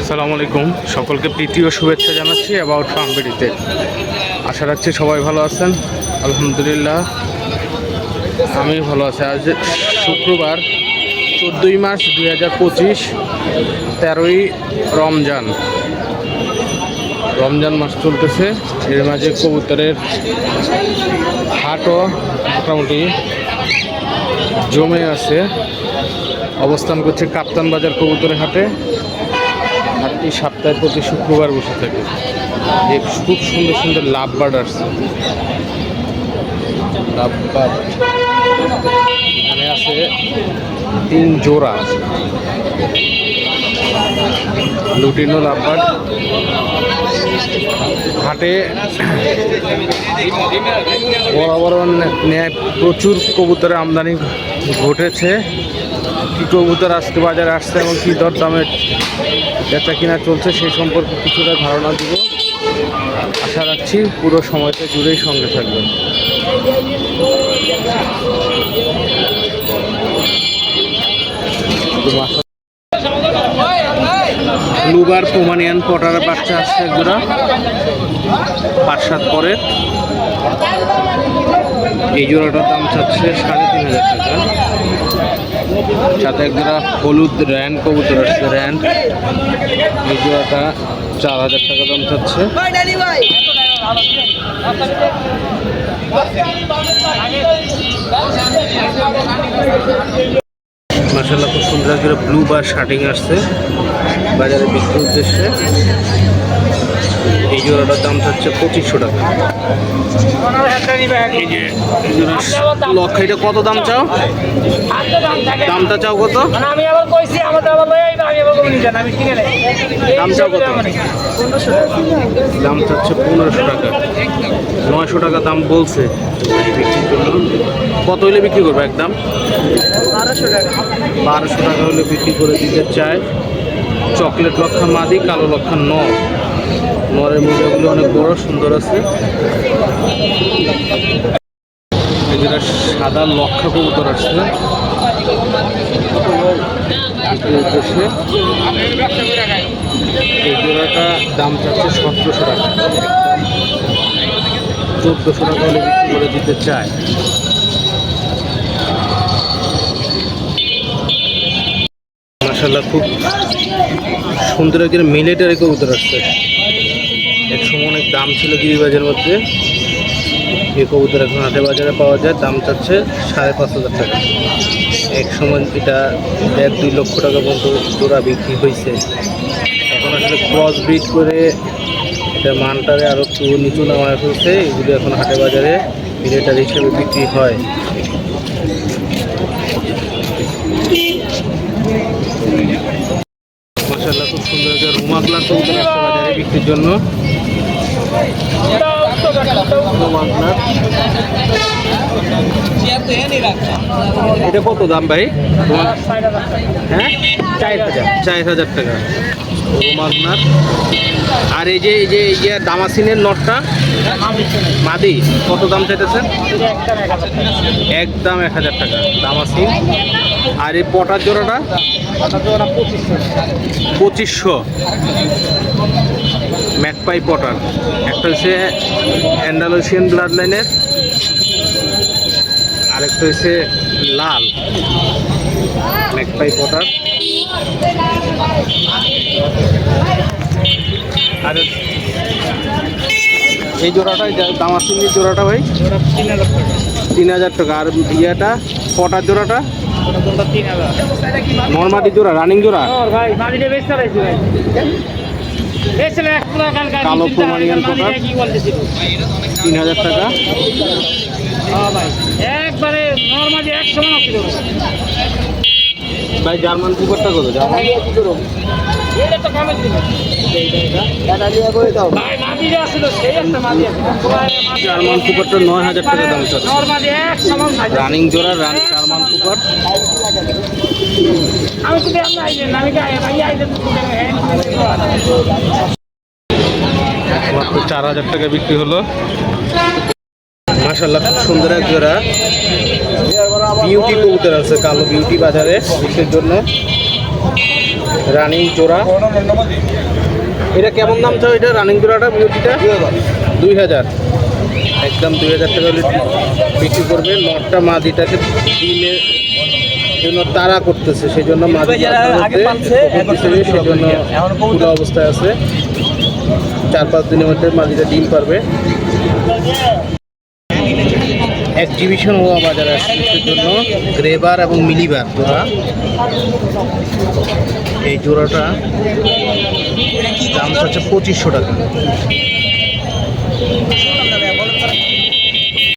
আসসালামু আলাইকুম সকলকে প্রীতি ও শুভেচ্ছা জানাচ্ছি অ্যাবাউট ফার্মবেরিতে আশা রাখছি সবাই ভালো আছেন। আলহামদুলিল্লাহ আমি ভালো আছি। আজ শুক্রবার, চোদ্দোই মার্চ দুই হাজার পঁচিশ, তেরোই রমজান। রমজান মাস চলতেছে। এর মাঝে কবুতরের হাটও মোটামুটি জমে আছে। অবস্থান করছে কাপ্তান বাজার কবুতরের হাটে। হাটটি সপ্তাহে প্রতি শুক্রবার বসে থাকে। খুব সুন্দর সুন্দর লাভ বার্ড আসছে। Love bird. এখানে আছে তিন জোড়া লুটিনো লাভ বার্ড। হাটে বড় বড় ন্যায় প্রচুর কবুতরের আমদানি ঘটেছে। কী কবুতর আজকে বাজারে আসছে এবং কী দর দামের বেচা কিনা চলছে সেই সম্পর্কে কিছুটা ধারণা দিব। আশা রাখছি পুরো সময়টা জুড়েই সঙ্গে থাকবেন। লুবার পোমানিয়ান পটার বাচ্চা আসছে এক জোড়া পাঁচ সাত পরে এই জোড়াটার দাম চাচ্ছে সাড়ে তিন হাজার টাকা। সাথে একটা হলুদ র্যান্ড কবুতর আসছে র্যান্ড এই চার হাজার টাকা দাম চাচ্ছে। মাসাল্লাহ খুব সুন্দর একটা ব্লু বার শার্টিং আসছে। বাজারে বিক্রির উদ্দেশ্যে এই জোড়াটার দাম চাচ্ছে পঁচিশশো টাকা। এই যে এই জোড়া লক্ষ এটা কত দাম চাও? দামটা চাও কত? দাম চাও কত? দাম চাচ্ছে পনেরোশো টাকা। নয়শো টাকা দাম বলছে। কত হইলে বিক্রি করবে একদম? বারোশো টাকা। বারোশো টাকা হলে বিক্রি করে দিতে চায়। চকলেট লক্ষা মাদি, কালো লক্ষা নর। নরের মুজাগুলো অনেক বড়, সুন্দর আছে। এগুলা সাদা লক্ষা কবুতর আসছে। দাম চাচ্ছে সতেরোশো টাকা। চোদ্দোশো টাকা হলে বিক্রি করে দিতে চায়। মাসাল্লাহ খুব সুন্দর একজন মিলিটারি কবুতর আসছে। এক সময় অনেক দাম ছিল গিরিবাজের মধ্যে। এই কবুতর এখন হাটে বাজারে পাওয়া যায়, দাম চাচ্ছে সাড়ে পাঁচ হাজার টাকা। এক সময় এটা এক দুই লক্ষ টাকা পর্যন্ত জোড়া বিক্রি হয়েছে। এখন আসলে ক্রস ব্রিড করে এটা মানটারে আরও একটু নিচু নেওয়া হয়েছে এগুলো এখন হাটে বাজারে মিলিটারি হিসেবে বিক্রি হয়। খুব সুন্দর একটা রুমাগলার কবুতর আসছে বাজারে বিক্রির জন্য। এটা কত দাম ভাই? হ্যাঁ? চার হাজার। চার হাজার টাকা। আর এই যে এই যে এই যে দামাসিনের নটটা, মাদি, কত দাম চাইতেছেন? একদম এক হাজার টাকা, দামাসিন। আর এই পটার জোড়াটা? পঁচিশশো। Magpie pouter. একটা হচ্ছে অ্যান্ডালোসিয়ান ব্লাড লাইনের আরেকটা হচ্ছে লাল ম্যাকপাই পটার। আর এই জোড়াটাই দামাসিনের জোড়াটা ভাই? তিন হাজার টাকা। আর ইয়েটা পটার জোড়াটা? নর্মাদি জোড়া রানিং জোড়া? কালো প্রমাণিয়ান প্রকার। তিন হাজার টাকা হ্যাঁ ভাই একবারে নরমালি এক সমান ছিল ভাই জার্মান কুপারটা কত জার্মান এটা তো জার্মান কুপারটা নয় হাজার টাকা দাম চাচ্ছে। নরমালি এক সমান সাইজ রানিং জোড়া রান জার্মান কুপার আইলেন মাত্র চার হাজার টাকা বিক্রি হলো। মাসাল্লাহ খুব সুন্দর এক জোড়া। বিউটি কবুতর আছে কালো বিউটি বাজারে বিক্রির জন্য। রানিং জোড়া। এটা কেমন দাম চাও এটা? রানিং জোড়াটা বিউটিটা দুই হাজার। একদম দুই হাজার টাকা বিক্রি করবে। নটটা মাদিটাকে ডিমের জন্য তাড়া করতেছে সেই জন্য পুরো অবস্থায় আছে। চার পাঁচ দিনের মধ্যে মাদিটা ডিম পারবে। এক্সিবিশন হওয়া বাজার আসছে জন্য। গ্রেবার এবং মিলিবার জোড়া। এই জোড়াটা দাম হচ্ছে পঁচিশশো টাকা।